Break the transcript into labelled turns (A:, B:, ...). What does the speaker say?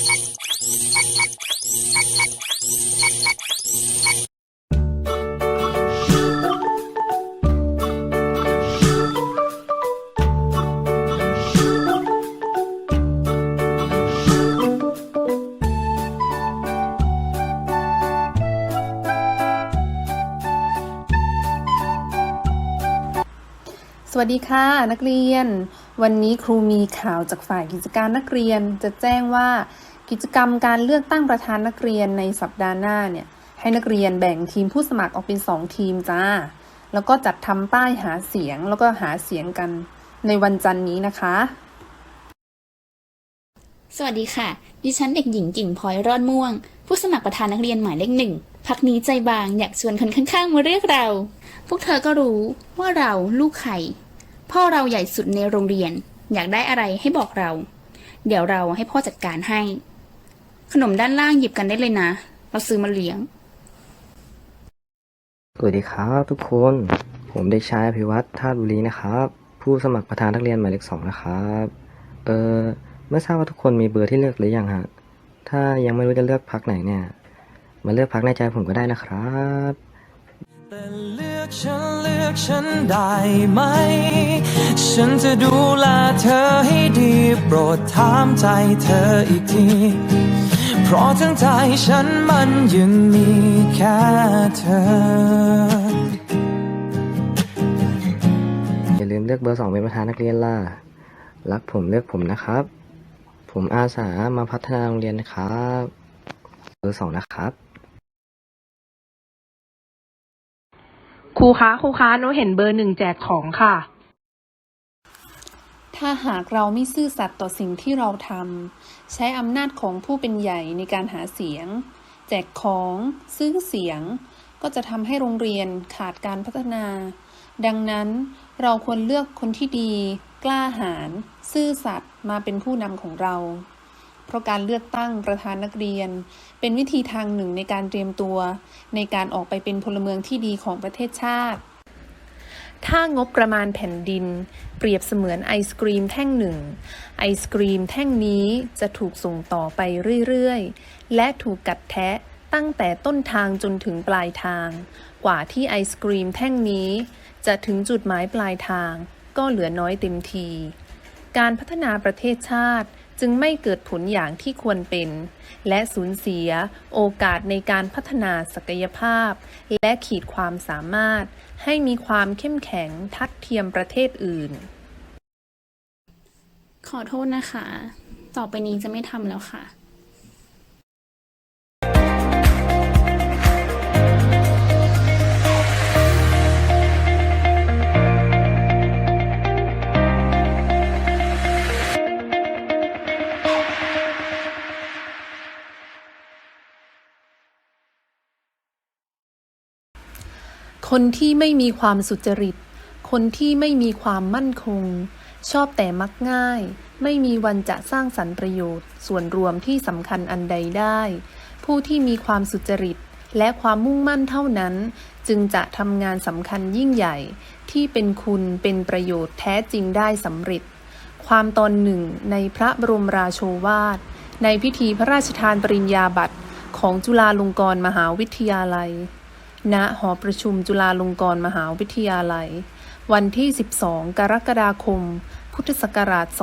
A: สวัสดีค่ะนักเรียน วันนี้ครูมีข่าวจากฝ่ายกิจการนักเรียน จะแจ้งว่ากิจกรรมการเลือกตั้งประธานนักเรียนในสัปดาห์หน้าเนี่ยให้นักเรียนแบ่งทีมผู้สมัครออกเป็น 2 ทีมจ้า แล้วก็จัดทำป้ายหาเสียงแล้วก็หาเสียงกันในวันจันทร์นี้นะคะ
B: สวัสดีค่ะ ดิฉันเด็กหญิงกิ่งพลอยรอดม่วง ผู้สมัครประธานนักเรียนหมายเลขหนึ่งพักนี้ใจบางอยากชวนคนข้างๆมาเรียกเรา พวกเธอก็รู้ว่าเราลูกไข่ พ่อเราใหญ่สุดในโรงเรียน อยากได้อะไรให้บอกเรา เดี๋ยวเราให้พ่อจัดการให้ ขนมด้านล่างหยิบกันได้เลยนะ เราซื้อมาเลี้ยง
C: สวัสดีครับทุกคน ผมเด็กชายอภิวัตรธาตุบุรีนะครับ ผู้สมัครประธานนักเรียนหมายเลขสองนะครับ เออไม่ทราบว่าทุกคนมีเบอร์ที่เลือกหรือยังฮะ ถ้ายังไม่รู้จะเลือกพักไหนเนี่ย มาเลือกพักในใจผมก็ได้นะครับ
D: แต่เลื อกฉันเลือกฉันได้ไหม ฉันจะดูแลเธอให้ดี โปรดถามใจเธออีกที เพราะทั้งใจฉันมันยังมีแค่เธอ
C: อย่าลืมเลือกเบอร์สองเป็นประธานนักเรียนล่ะ รักผมเลือกผมนะครับ ผมอาสามาพัฒนาโรงเรียนนะครับ เบอร์สองนะครับ
E: ครูคะครูคะหนูเห็นเบอร์หนึ่งแจกของค่ะ
A: ถ้าหากเราไม่ซื่อสัตย์ต่อสิ่งที่เราทำใช้อำนาจของผู้เป็นใหญ่ในการหาเสียง แจกของซื้อเสียง ก็จะทำให้โรงเรียนขาดการพัฒนา ดังนั้นเราควรเลือกคนที่ดี กล้าหาญซื่อสัตย์มาเป็นผู้นำของเรา เพราะการเลือกตั้งประธานนักเรียน เป็นวิธีทางหนึ่งในการเตรียมตัว ในการออกไปเป็นพลเมืองที่ดีของประเทศชาติ ถ้างบประมาณแผ่นดิน เปรียบเสมือนไอศกรีมแท่งหนึ่ง ไอศกรีมแท่งนี้จะถูกส่งต่อไปเรื่อยๆ และถูกกัดแทะตั้งแต่ต้นทางจนถึงปลายทาง กว่าที่ไอศกรีมแท่งนี้ จะถึงจุดหมายปลายทาง ก็เหลือน้อยเต็มที การพัฒนาประเทศชาติ จึงไม่เกิดผลอย่างที่ควรเป็น และสูญเสียโอกาสในการพัฒนาศักยภาพ และขีดความสามารถ ให้มีความเข้มแข็งทัดเทียมประเทศอื่น
B: ขอโทษนะคะ ต่อไปนี้จะไม่ทำแล้วค่ะ
A: คนที่ไม่มีความสุจริต คนที่ไม่มีความมั่นคง ชอบแต่มักง่าย ไม่มีวันจะสร้างสรรค์ประโยชน์ ส่วนรวมที่สำคัญอันใดได้ ผู้ที่มีความสุจริต และความมุ่งมั่นเท่านั้น จึงจะทำงานสำคัญยิ่งใหญ่ ที่เป็นคุณเป็นประโยชน์แท้จริงได้สำเร็จ ความตอนหนึ่งในพระบรมราโชวาท ในพิธีพระราชทานปริญญาบัตรของจุฬาลงกรณ์มหาวิทยาลัย ณหอประชุมจุฬาลงกรณ์มหาวิทยาลัย วันที่ 12 กรกฎาคม พุทธศักราช 2522